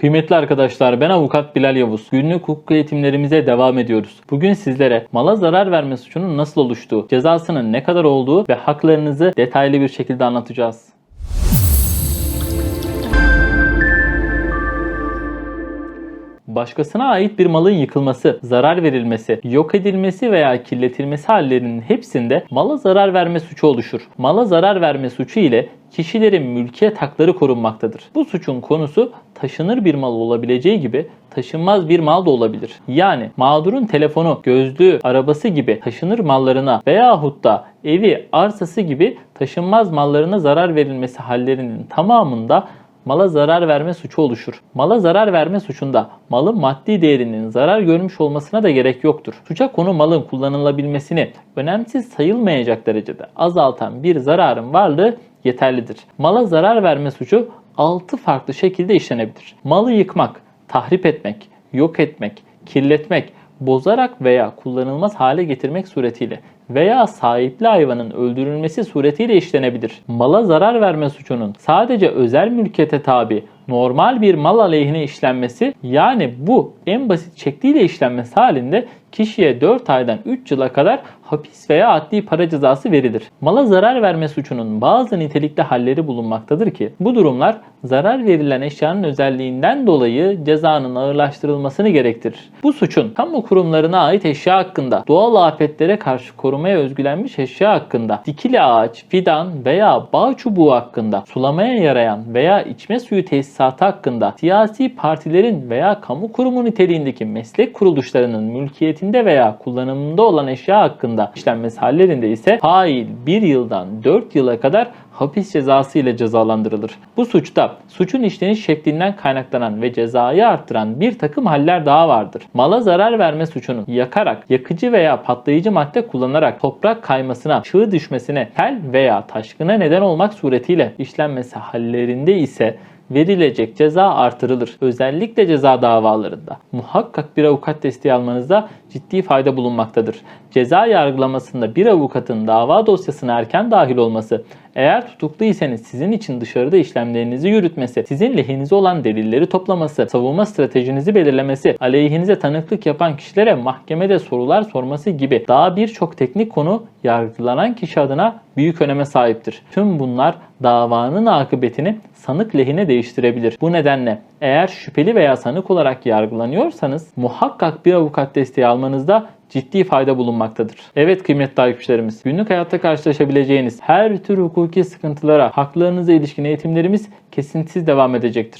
Kıymetli arkadaşlar ben avukat Bilal Yavuz. Günlük hukuk eğitimlerimize devam ediyoruz. Bugün sizlere mala zarar verme suçunun nasıl oluştuğu, cezasının ne kadar olduğu ve haklarınızı detaylı bir şekilde anlatacağız. Başkasına ait bir malın yıkılması, zarar verilmesi, yok edilmesi veya kirletilmesi hallerinin hepsinde mala zarar verme suçu oluşur. Mala zarar verme suçu ile kişilerin mülkiyet hakları korunmaktadır. Bu suçun konusu taşınır bir mal olabileceği gibi taşınmaz bir mal da olabilir. Yani mağdurun telefonu, gözlüğü, arabası gibi taşınır mallarına veyahut da evi, arsası gibi taşınmaz mallarına zarar verilmesi hallerinin tamamında mala zarar verme suçu oluşur. Mala zarar verme suçunda malın maddi değerinin zarar görmüş olmasına da gerek yoktur. Suça konu malın kullanılabilmesini önemsiz sayılmayacak derecede azaltan bir zararın varlığı yeterlidir. Mala zarar verme suçu 6 farklı şekilde işlenebilir. Malı yıkmak, tahrip etmek, yok etmek, kirletmek, bozarak veya kullanılmaz hale getirmek suretiyle veya sahipli hayvanın öldürülmesi suretiyle işlenebilir. Mala zarar verme suçunun sadece özel mülkiyete tabi normal bir mal aleyhine işlenmesi yani bu en basit şekliyle işlenmesi halinde kişiye 4 aydan 3 yıla kadar hapis veya adli para cezası verilir. Mala zarar verme suçunun bazı nitelikli halleri bulunmaktadır ki bu durumlar zarar verilen eşyanın özelliğinden dolayı cezanın ağırlaştırılmasını gerektirir. Bu suçun kamu kurumlarına ait eşya hakkında, doğal afetlere karşı korumaya özgülenmiş eşya hakkında, dikili ağaç, fidan veya bağ çubuğu hakkında, sulamaya yarayan veya içme suyu tesisatı hakkında, siyasi partilerin veya kamu kurumu niteliğindeki meslek kuruluşlarının mülkiyetinde veya kullanımında olan eşya hakkında işlenmesi hallerinde ise fail 1 yıldan 4 yıla kadar hapis cezası ile cezalandırılır. Bu suçta suçun işleniş şeklinden kaynaklanan ve cezayı arttıran bir takım haller daha vardır. Mala zarar verme suçunun yakarak, yakıcı veya patlayıcı madde kullanarak toprak kaymasına, çığ düşmesine, tel veya taşkına neden olmak suretiyle işlenmesi hallerinde ise verilecek ceza artırılır. Özellikle ceza davalarında muhakkak bir avukat desteği almanızda ciddi fayda bulunmaktadır. Ceza yargılamasında bir avukatın dava dosyasına erken dahil olması, eğer tutukluysanız sizin için dışarıda işlemlerinizi yürütmesi, sizin lehinize olan delilleri toplaması, savunma stratejinizi belirlemesi, aleyhinize tanıklık yapan kişilere mahkemede sorular sorması gibi daha birçok teknik konu yargılanan kişi adına büyük öneme sahiptir. Tüm bunlar davanın akıbetini sanık lehine değiştirebilir. Bu nedenle eğer şüpheli veya sanık olarak yargılanıyorsanız muhakkak bir avukat desteği almanızda ciddi fayda bulunmaktadır. Evet kıymetli takipçilerimiz, günlük hayatta karşılaşabileceğiniz her tür hukuki sıkıntılara, haklarınıza ilişkin eğitimlerimiz kesintisiz devam edecektir.